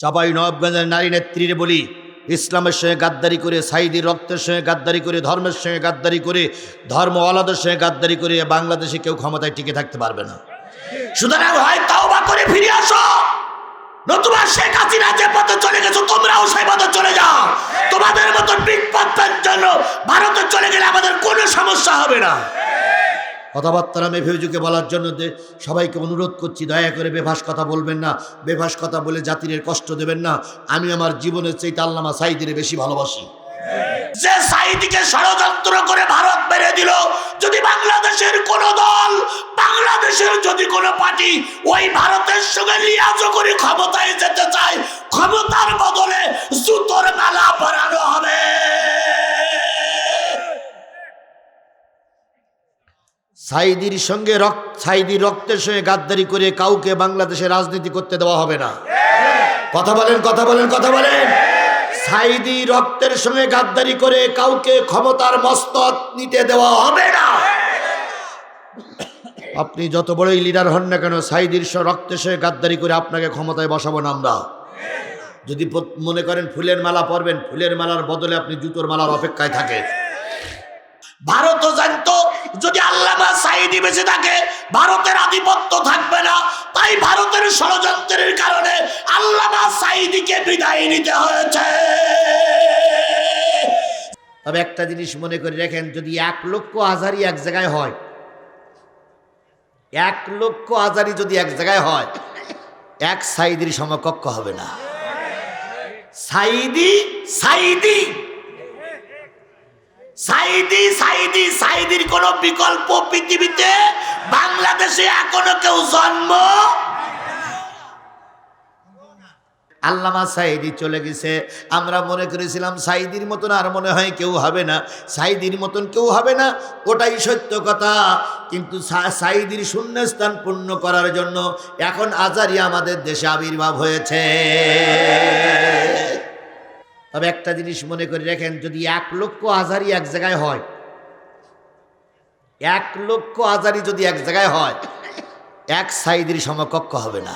চাপাই নবাবগঞ্জের নারী নেত্রীর বলি, ইসলামের সঙ্গে গাদ্দারি করে, সাইদির রক্তের সঙ্গে গাদ্দারি করে, ধর্মের সঙ্গে গাদ্দারি করে, ধর্ম আলাদের সঙ্গে গাদ্দারি করে বাংলাদেশে কেউ ক্ষমতায় টিকে থাকতে পারবে না। সুতরাং হয় তাওবা করে ফিরে আসো। নতুবা শেখ হাসিনা যে পথে চলে গেছো, তোমরাও সেই পথে চলে যাও। তোমাদের মতো বিপদের জন্য ভারতে চলে গেলে আমাদের কোনো সমস্যা হবে না। কথাবার্তা আমি ফেউজুকে বলার জন্য সবাইকে অনুরোধ করছি, দয়া করে বেভাস কথা বলবেন না। বেভাস কথা বলে জাতির কষ্ট দেবেন না। আমি আমার জীবনের চাইতে আল্লামা সাইদিরে বেশি ভালোবাসি। যে সাইদিকে ষড়যন্ত্র করে ভারত মেরে দিল, যদি বাংলাদেশের কোন দল, বাংলাদেশের যদি কোনো পার্টি ওই ভারতের সঙ্গে লিয়াজ করে ক্ষমতায় যেতে চায়, ক্ষমতার বদলে জুতোর মেলা পরানো হবে। সাইদির সঙ্গে রক্ত, সাইদির রক্তের সঙ্গে গাদ্দারি করে কাউকে বাংলাদেশে রাজনীতি করতে দেওয়া হবে না। কথা বলেন কথা বলেন কথা বলেন। সাইদি রক্তের সঙ্গে গাদ্দারি করে কাউকে ক্ষমতার মস্তক নিতে দেওয়া হবে না। আপনি যত বড়ই লিডার হন না কেন, সাইদির রক্তের সঙ্গে গাদ্দারি করে আপনাকে ক্ষমতায় বসাবো না আমরা। যদি মনে করেন ফুলের মালা পরবেন, ফুলের মালার বদলে আপনি জুতোর মালার অপেক্ষায় থাকেন। ভারতও জানতো, যদি আল্লামা সাইদি বেঁচে থাকে, ভারতের আধিপত্য থাকবে না। তাই ভারতের ষড়যন্ত্রের কারণে আল্লামা সাইদিকে বিদায় নিতে হয়েছে। তবে একটা জিনিস মনে করে রাখেন, যদি এক লক্ষ আজারি এক জায়গায় হয়, এক লক্ষ আজারি যদি এক জায়গায় হয়, এক সাইদির সমকক্ষ হবে না। সাইদি সাইদি! সাইদি সাইদি, সাইদির কোন বিকল্প পৃথিবীতে বাংলাদেশে এখনও কেউ জন্ম আল্লামা সাইদি চলে গেছে। আমরা মনে করেছিলাম সাইদির মতন আর মনে হয় কেউ হবে না। সাইদির মতন কেউ হবে না, ওটাই সত্য কথা। কিন্তু সাইদির শূন্যস্থান পূর্ণ করার জন্য এখন আজারি আমাদের দেশে আবির্ভাব হয়েছে। তবে একটা জিনিস মনে করে রাখেন, যদি এক লক্ষ আজারি এক জায়গায় হয়, এক লক্ষ আজারি যদি এক জায়গায় হয়, এক সাইদির সমকক্ষ হবে না।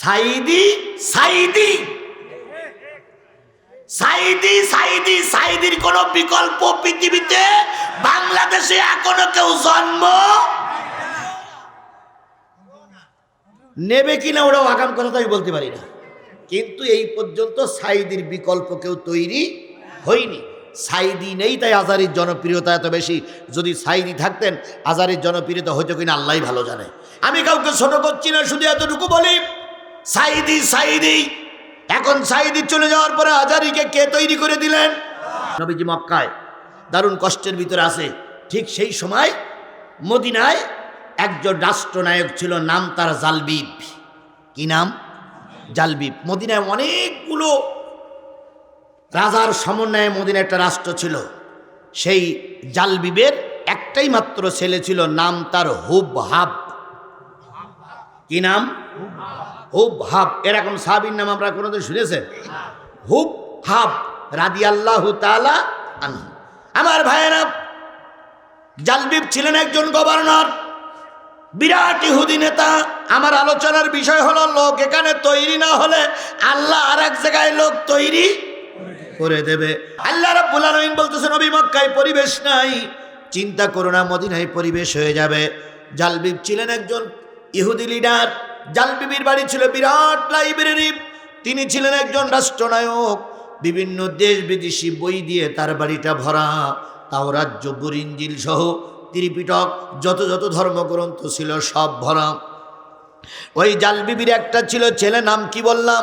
সাইদি সাইদি! সাইদি সাইদি, সাইদির কোন বিকল্প পৃথিবীতে বাংলাদেশে এখনও কেউ জন্ম নেবে কিনা ওরাও আগাম কথা তো আমি বলতে পারি না। কিন্তু এই পর্যন্ত সাইদির বিকল্প কেউ তৈরি হয়নি। সাইদি নেই, তাই আজারির জনপ্রিয়তা এত বেশি। যদি সাইদি থাকতেন, আজারির জনপ্রিয়তা হয়তো কিনা আল্লাহ ভালো জানে। আমি কাউকে ছোট করছি না, শুধু এতটুকু বলি সাইদি সাইদি এখন সাইদি চলে যাওয়ার পরে আজারিকে কে তৈরি করে দিলেন? নবীজি মক্কায়। দারুণ কষ্টের ভিতরে আছে। ঠিক সেই সময় মদিনায় একজন রাষ্ট্রনায়ক ছিল, নাম তার জালবিব। কি নাম? জালবিব। মদিনায় অনেকগুলো রাজার সমন্বয়ে মদিনা একটা রাষ্ট্র ছিল। সেই জালবিবের একটাই মাত্র ছেলে ছিল, নাম তার হুব হাব কি নাম? হুব হাব এরকম সাহাবির নাম আমরা কোনোদিন শুনেছেন? হুব হাব রাদি আল্লাহ। আমার ভাইয়েরা, জালবিব ছিলেন একজন গভর্নর। বিরাট ইহুদি নেতা। আমার আলোচনার বিষয় হলো, লোক এখানে তৈরি না হলে আল্লাহ আর এক জায়গায় লোক তৈরি করে দেবে। আল্লাহ রাব্বুল আলামিন বলতেছেন নবী পরিবেশ নাই। চিন্তা করো না, মদিনায় পরিবেশ হয়ে যাবে। জালবিব ছিলেন একজন ইহুদি লিডার। জালবিবির বাড়ি ছিল বিরাট লাইব্রেরি। তিনি ছিলেন একজন রাষ্ট্রনায়ক। বিভিন্ন দেশ বিদেশি বই দিয়ে তার বাড়িটা ভরা। তাও রাজ্য বুরিঞ্জিল সহ ত্রিপিটক যত যত ধর্মগ্রন্থ ছিল সব ভরা। ওই জালবিবির একটা ছিল ছেলে, নাম কি বললাম?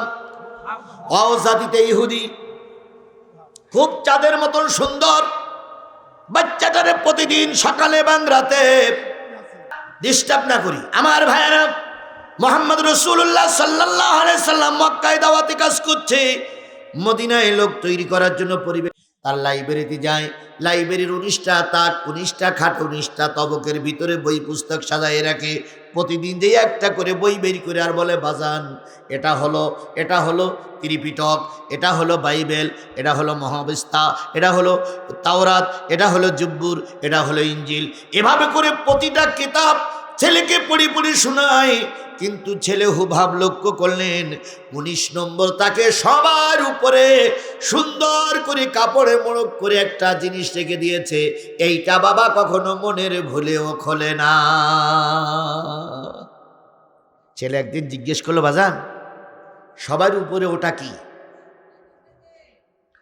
অজাতিতে ইহুদি। খুব চাঁদের মতন সুন্দর। বাচ্চাটারে প্রতিদিন সকালে এবং রাতে ডিস্টার্ব না করি। আমার ভাইয়েরা, মোহাম্মদ রসুল্লাহ সাল্লাহ সাল্লাম মক্কায় দাওয়াতে কাজ করছে। মদিনায় লোক তৈরি করার জন্য পরিবেশ তার লাইব্রেরিতে যায়। লাইব্রেরির উনিশটা তাক উনিশটা খাট উনিশটা তবকের ভিতরে বই পুস্তক সাজায় রাখে। প্রতিদিন যে একটা করে বই বের করে আর বলে, বাজান, এটা হলো এটা হলো ত্রিপিটক, এটা হলো বাইবেল, এটা হলো মহাবিস্তা, এটা হলো তাওরাত, এটা হলো জুব্বুর, এটা হলো ইঞ্জিল। এভাবে করে প্রতিটা কিতাব ছেলেকে পড়ি পড়ি শোনায়। কিন্তু ছেলে হুভাব লক্ষ্য করলেন, উনিশ নম্বর তাকে সবার উপরে সুন্দর করে কাপড়ে মোড়ক করে একটা জিনিস রেখে দিয়েছে, এইটা বাবা কখনো মনের ভুলেও খোলে না। ছেলে একদিন জিজ্ঞেস করল, বাজান, সবার উপরে ওটা কি?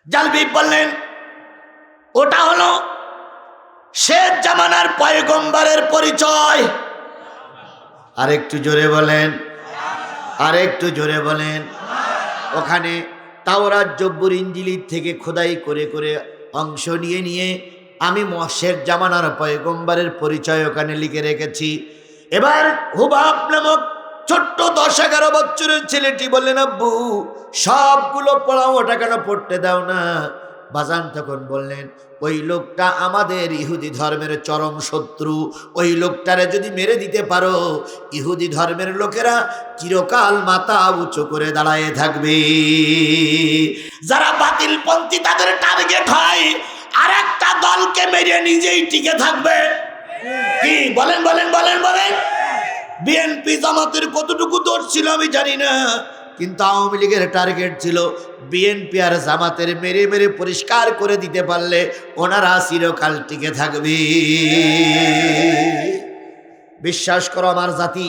জালবিব বললেন, ওটা হলো শেষ জামানার পয়গম্বরের পরিচয়। আরেকটু জোরে বলেন। আরেকটু জোরে বলেন। ওখানে তাওরাত জব্বুর ইঞ্জিলির থেকে খোদাই করে করে অংশ নিয়ে নিয়ে আমি মশের জামানার পয়গম্বরের পরিচয় ওখানে লিখে রেখেছি। এবার হুবাব নামক ছোট্ট দশ এগারো বছরের ছেলেটি বললেন, আব্বু, সবগুলো পড়াও, ওটা কেন পড়তে দাও না? বাজান তখন বললেন, ওই লোকটা আমাদের ইহুদি ধর্মের চরম শত্রু। ওই লোকটারে যদি মেরে দিতে পারো, ইহুদি ধর্মের লোকেরা চিরকাল মাথা উঁচু করে দাঁড়ায় থাকবে। যারা বাতিলপন্থী তাদের টার্গেট হয় আর একটা দলকে মেরে নিজেই টিকে থাকবে। কি, বলেন বলেন বলেন বলেন। বিএনপি জামাতের কতটুকু দোষ ছিল আমি জানি না। কিন্তু আওয়ামী লীগের টার্গেট ছিল বিএনপি আর জামাতের মেরে মেরে পরিষ্কার করে দিতে পারলে ওনারা চিরকাল টিকে থাকবে। বিশ্বাস করো আমার জাতি,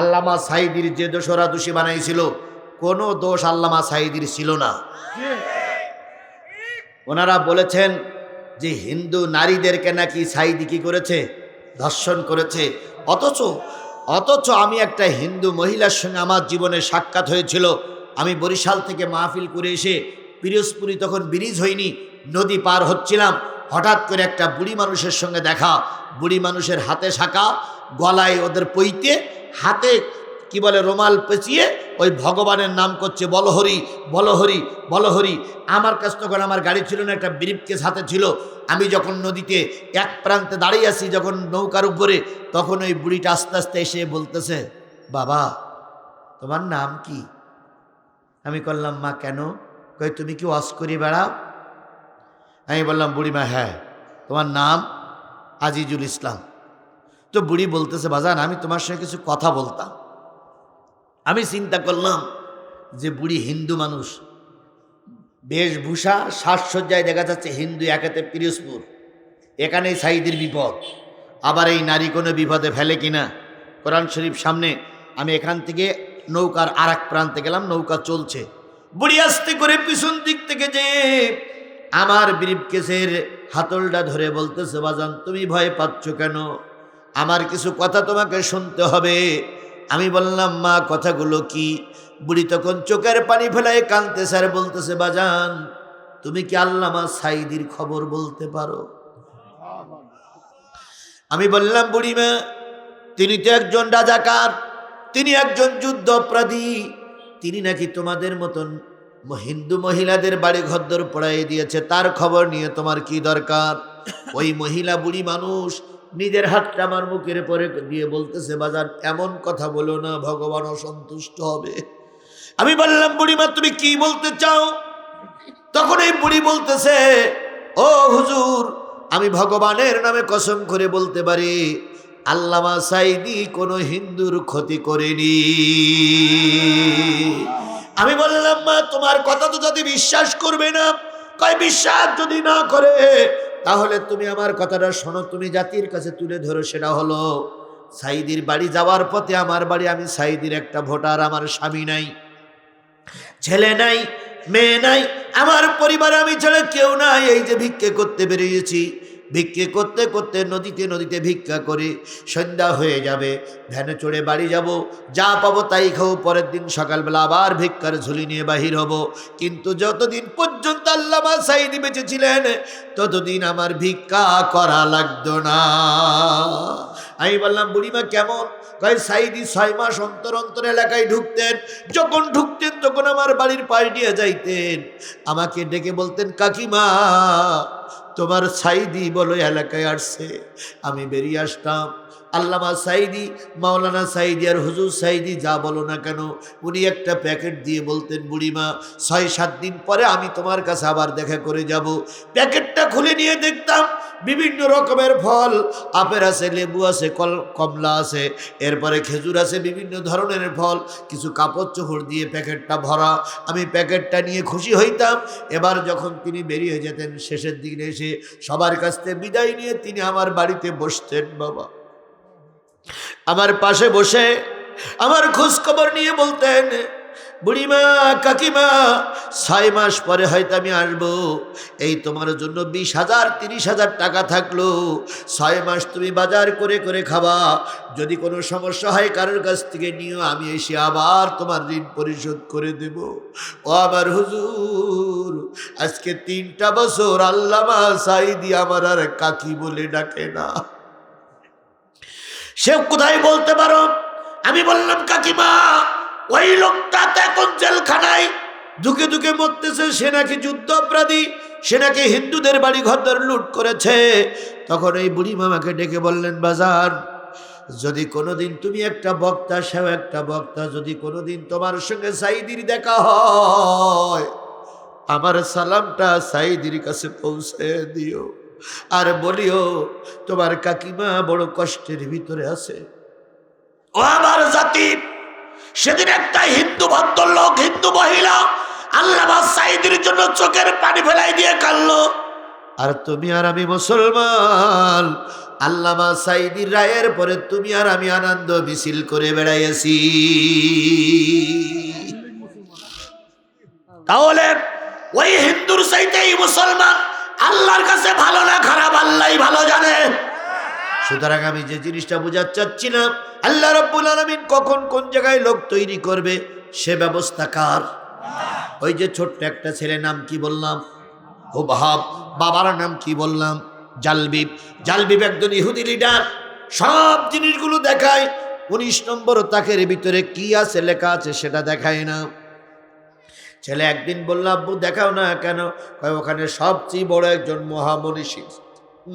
আল্লামা সাইদির যে দোষরা দোষী বানাইছিল, কোনো দোষ আল্লামা সাইদির ছিল না। ওনারা বলেছেন যে হিন্দু নারীদেরকে নাকি সাইদি কি করেছে? ধর্ষণ করেছে। অথচ অথচ আমি একটা হিন্দু মহিলার সঙ্গে আমার জীবনে সাক্ষাৎ হয়েছিল। আমি বরিশাল থেকে মাহফিল করে এসে পিরোজপুরি তখন ব্রিজ হয়নি, নদী পার হচ্ছিলাম। হঠাৎ করে একটা বুড়ি মানুষের সঙ্গে দেখা। বুড়ি মানুষের হাতে শাখা, গলায় ওদের পইতে হাতে কি বলে, রোমাল পেঁচিয়ে ওই ভগবানের নাম করছে, বলহরি বলহরি বলহরি। আমার কাছ তখন আমার গাড়ি ছিল না, একটা ব্রিফকেস হাতে ছিল। আমি যখন নদীতে এক প্রান্তে দাঁড়িয়ে আছি, যখন নৌকার উপরে, তখন ওই বুড়িটা আস্তে আস্তে এসে বলতেছে, বাবা, তোমার নাম কি? আমি করলাম মা, কেন? কই তুমি কি ওয়াশ করি বেড়াও? আমি বললাম বুড়িমা হ্যাঁ তোমার নাম আজিজুল ইসলাম। তো বুড়ি বলতেছে, বাজান, আমি তোমার সঙ্গে কিছু কথা বলতাম। আমি চিন্তা করলাম যে বুড়ি হিন্দু মানুষ, বেশভূষা, সাজসজ্জায় দেখা যাচ্ছে হিন্দু একাতে পিরোজপুর। এখানেই সাইদের বিপদ। আবার এই নারী কোনো বিপদে ফেলে কিনা? কোরআন শরীফ সামনে, আমি এখান থেকে নৌকার আর প্রান্তে গেলাম, নৌকা চলছে। বুড়ি আসতে করে পিছন দিক থেকে যে আমার ব্রিফকেসের হাতলটা ধরে বলতেছে, বাজান, তুমি ভয় পাচ্ছ কেন? আমার কিছু কথা তোমাকে শুনতে হবে। আমি বললাম, মা, কথাগুলো কি? বুড়ি তখন চোখের পানি ফেলায় কানতে স্যার বলতেছে, বাজান, তুমি কি আল্লামা সাইদির খবর বলতে পারো? আমি বললাম বুড়িমা তিনি তো একজন রাজাকার, তিনি একজন যুদ্ধ অপরাধী তিনি নাকি তোমাদের মতন হিন্দু মহিলাদের বাড়ি ঘরদর পড়াই দিয়েছে, তার খবর নিয়ে তোমার কি দরকার? ওই মহিলা বুড়ি মানুষ নিজের হাতটা আমার মুখের পরে দিয়ে বলতেছে বাজার এমন কথা বলো না, ভগবান অসন্তুষ্ট হবে। আমি বললাম, বুড়িমা, তুমি কি বলতে চাও? তখন এই বুড়ি বলতেছে, ও হুজুর, আমি ভগবানের নামে কসম করে বলতে পারি, আল্লামা সাইদি কোনো হিন্দুর ক্ষতি করেনি। আমি বললাম, মা, তোমার কথা তো যদি বিশ্বাস করবে না, কয়, বিশ্বাস যদি না করে তাহলে তুমি আমার কথাটা শোনো, তুমি জাতির কাছে তুলে ধরো, সেটা হলো সাইদির বাড়ি যাওয়ার পথে আমার বাড়ি, আমি সাইদির একটা ভোটার, আমার স্বামী নাই, ছেলে নাই, মেয়ে নাই, আমার পরিবার আমি ছেলে কেউ নাই, এই যে ভিক্ষে করতে বেরিয়েছি। ভিক্ষে করতে করতে নদীতে নদীতে ভিক্ষা করে সন্ধ্যা হয়ে যাবে। ভ্যানে চড়ে বাড়ি যাব। যা পাবো তাই খাব পরের দিন সকালবেলা আবার ভিক্ষার ঝুলি নিয়ে বাহির হব। কিন্তু যতদিন পর্যন্ত আল্লামা সাইদি বেঁচে ছিলেন ততদিন আমার ভিক্ষা করা লাগতো না। আমি বললাম, বুড়িমা, কেমন? কয় সাইদি ছয় মাস অন্তর অন্তর এলাকায় ঢুকতেন। যখন ঢুকতেন, তখন আমার বাড়ির পাশ দিয়ে যাইতেন। আমাকে ডেকে বলতেন, কাকিমা তোমার সাইদি বলো, এলাকায় আসছে। আমি বেরিয়ে আসতাম। আল্লামা সাইদি, মাওলানা সাইদি আর হুজুর সাইদি যা বলো না কেন, উনি একটা প্যাকেট দিয়ে বলতেন, বুড়িমা, ছয় সাত দিন পরে আমি তোমার কাছে আবার দেখা করে যাব। প্যাকেটটা খুলে নিয়ে দেখতাম বিভিন্ন রকমের ফল, আপেল আছে, লেবু আছে, কল, কমলা আছে, এরপরে খেজুর আছে, বিভিন্ন ধরনের ফল, কিছু কাপড় চোপড় দিয়ে প্যাকেটটা ভরা। আমি প্যাকেটটা নিয়ে খুশি হইতাম। এবার যখন তিনি বেরিয়ে যেতেন, শেষের দিকে এসে সবার কাছ থেকে বিদায় নিয়ে তিনি আমার বাড়িতে বসতেন, বাবা। আমার পাশে বসে আমার খোঁজ খবর নিয়ে বলতেন বুড়িমা, কাকিমা, ছয় মাস পরে হয়তো আমি আসব। এই তোমার জন্য বিশ হাজার, তিরিশ হাজার টাকা থাকল। ছয় মাস তুমি বাজার করে করে খাবা। যদি কোনো সমস্যা হয় কারোর কাছ থেকে নিও, আমি এসে আবার তোমার ঋণ পরিশোধ করে দেব। ও আমার হুজুর, আজকে তিনটা বছর আল্লামা সাইদি আমার আর কাকি বলে ডাকে না। সে কোথায় বলতে পারো? আমি বললাম, কাকিমা ওই লোকটা তো এখন জেলখানায়। দুকে দুকে মরতেছে, সে নাকি যুদ্ধ অপরাধী সে নাকি হিন্দুদের বাড়ি ঘর লুট করেছে। তখন এই বুড়ি মামাকে ডেকে বললেন বাজার যদি কোনোদিন তুমি একটা বক্তা, সেও একটা বক্তা। যদি কোনোদিন তোমার সঙ্গে সাইদির দেখা হয়, আমার সালামটা সাইদির কাছে পৌঁছে দিও। আর বলিও, তোমার কাকিমা বড় কষ্টের ভিতরে আছে। ও আমার জাতি সেদিন একটা হিন্দু ভদ্রলোক হিন্দু মহিলা আল্লাহ সাইদির জন্য চোখের পানি ফেলাই দিয়ে কানলো আর তুমি আর আমি মুসলমান। আল্লামা সাইদির রায়ের পরে তুমি আর আমি আনন্দ মিছিল করে বেড়াইয়াছি। তাহলে ওই হিন্দুর চাইতেই মুসলমান আল্লাহর কাছে ভালো না খারাপ আল্লাহ ভালো জানে। সুতরাং আমি যে জিনিসটা বোঝাতে চাচ্ছিলাম, আল্লাহ রব্বুল আলমিন কখন কোন জায়গায় লোক তৈরি করবে, সে ব্যবস্থা কার? ওই যে ছোট্ট একটা ছেলে নাম কি বললাম? ভাব বাবার নাম কি বললাম? জালবিব। জালবিব একজন ইহুদি লিডার, সব জিনিসগুলো দেখায়। উনিশ নম্বর তাকের ভিতরে কি আছে, লেখা আছে সেটা দেখায় না। ছেলে একদিন বলল, আব্বু, দেখাও না কেন? ওখানে সবচেয়ে বড় একজন মহামনীষী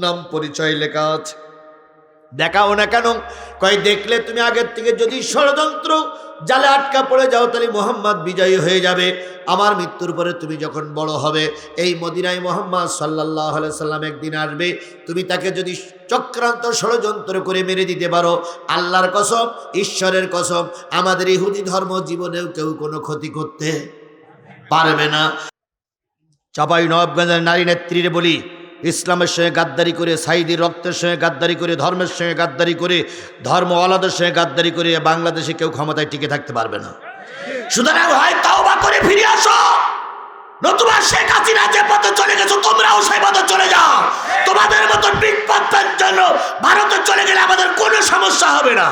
নাম পরিচয় লেখা আছে। দেখাও না কেন? কয়, দেখলে তুমি আগের থেকে যদি ষড়যন্ত্র জালে আটকা পড়ে যাও, তাহলে মোহাম্মদ বিজয়ী হয়ে যাবে। আমার মৃত্যুর পরে তুমি যখন বড় হবে, এই মদিনায় মোহাম্মদ সাল্লাহ সাল্লাম একদিন আসবে। তুমি তাকে যদি চক্রান্ত ষড়যন্ত্র করে মেরে দিতে পারো, আল্লাহর কসম, ঈশ্বরের কসম, আমাদের ইহুদি ধর্ম জীবনেও কেউ কোনো ক্ষতি করতে পারবে না। চাপাই নবাবগঞ্জের নারী নেত্রীর বলি ইসলামের সঙ্গে গাদ্দারি করে সাইদির রক্তের সঙ্গে গাদ্দারি করে, ধর্মের সঙ্গে গাদ্দারি করে, ধর্ম আলাদের সঙ্গে গাদ্দারি করে বাংলাদেশে কেউ ক্ষমতায় টিকে থাকতে পারবে না। সুতরাং হয় তাওবা করে ফিরে আসো। নতুবা শেখ হাসিনা যে চলে গেছো, তোমরাও সেই পথে চলে যাও। তোমাদের মতো বিপদের জন্য ভারতে চলে গেলে আমাদের কোনো সমস্যা হবে না।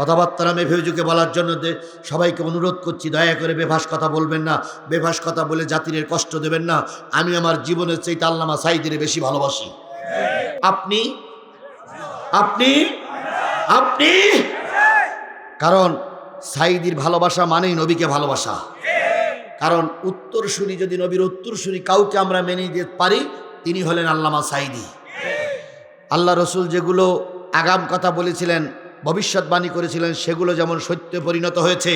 কথাবার্তা আমি ফেউজুকে বলার জন্য সবাইকে অনুরোধ করছি, দয়া করে বেভাস কথা বলবেন না। বেভাস কথা বলে জাতির কষ্ট দেবেন না। আমি আমার জীবনের চাইতে আল্লামা সাইদিরে বেশি ভালোবাসি। আপনি? আপনি? আপনি? কারণ সাইদির ভালোবাসা মানেই নবীকে ভালোবাসা। কারণ উত্তর শুনি যদি নবীর উত্তর শুনি কাউকে আমরা মেনে দিতে পারি, তিনি হলেন আল্লামা সাইদি। আল্লাহ রসুল যেগুলো আগাম কথা বলেছিলেন ভবিষ্যৎবাণী করেছিলেন, সেগুলো যেমন সত্য পরিণত হয়েছে,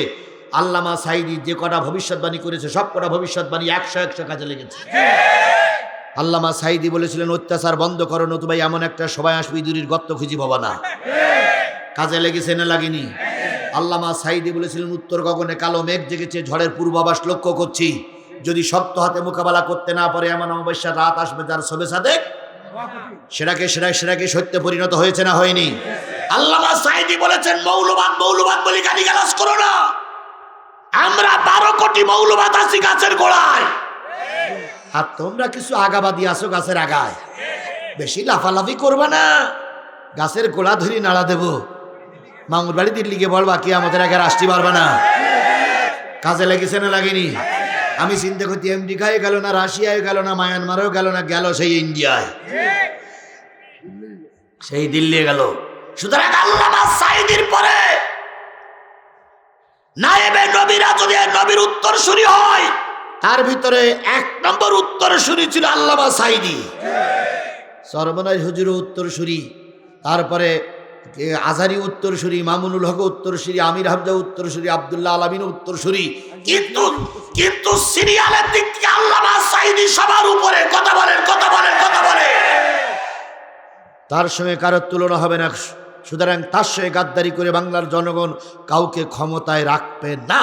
আল্লামা সাইদি যে কটা ভবিষ্যৎবাণী করেছে, সব কটা ভবিষ্যৎবাণী একশো একশো কাজে লেগেছে। আল্লামা সাইদি বলেছিলেন, অত্যাচার বন্ধ করো নতুবাই এমন একটা সবাই আসবে, ইঁদুরির গর্ত খুঁজি পাবা না। কাজে লেগেছে না লাগেনি? আল্লামা সাইদি বলেছিলেন, উত্তর গগনে কালো মেঘ জেগেছে, ঝড়ের পূর্বাভাস লক্ষ্য করছি। যদি শক্ত হাতে মোকাবেলা করতে না পারে, এমন অমাবস্যার রাত আসবে, যার সবে সাথে সেটাকে সেটা সেটাকে সত্যে পরিণত হয়েছে না হয়নি? আল্লামা সাইদি বলেছেন, মৌলবাদ মৌলবাদ বলে গালি গালাজ করো না। আমরা বারো কোটি মৌলবাদ আছি গাছের গোড়ায়। আর তোমরা কিছু আগাবাদি আসো গাছের আগায়। বেশি লাফালাফি করবা না। গাছের গোড়া ধরি নাড়া দেব। মামুর বাড়ি দিল্লিকে বলবা, কি আমাদের আগে আসতে পারবে না। কাজে লেগেছে না লাগেনি? আমি চিন্তা করছি আমেরিকায় গেল না, রাশিয়ায় গেল না, মায়ানমারেও গেল না, গেল সেই ইন্ডিয়ায়। সেই দিল্লি গেল। সুতরাং পরে উত্তর হয়, তার ভিতরে এক নম্বর উত্তর ছিল সর্বনাশ হুজুর তারপরে আজারি উত্তরসূরি, মামুনুল হক উত্তরসূরি, আমির হামজা উত্তরসূরি, আবদুল্লাহ আলমিন উত্তর উত্তরসূরি। কিন্তু কিন্তু সিরিয়ালের দিক থেকে আল্লামা সাইদি সবার উপরে কথা বলেন কথা বলেন কথা বলেন। তার সঙ্গে কারোর তুলনা হবে না। সুতরাং তার সঙ্গে গাদ্দারি করে বাংলার জনগণ কাউকে ক্ষমতায় রাখবে না।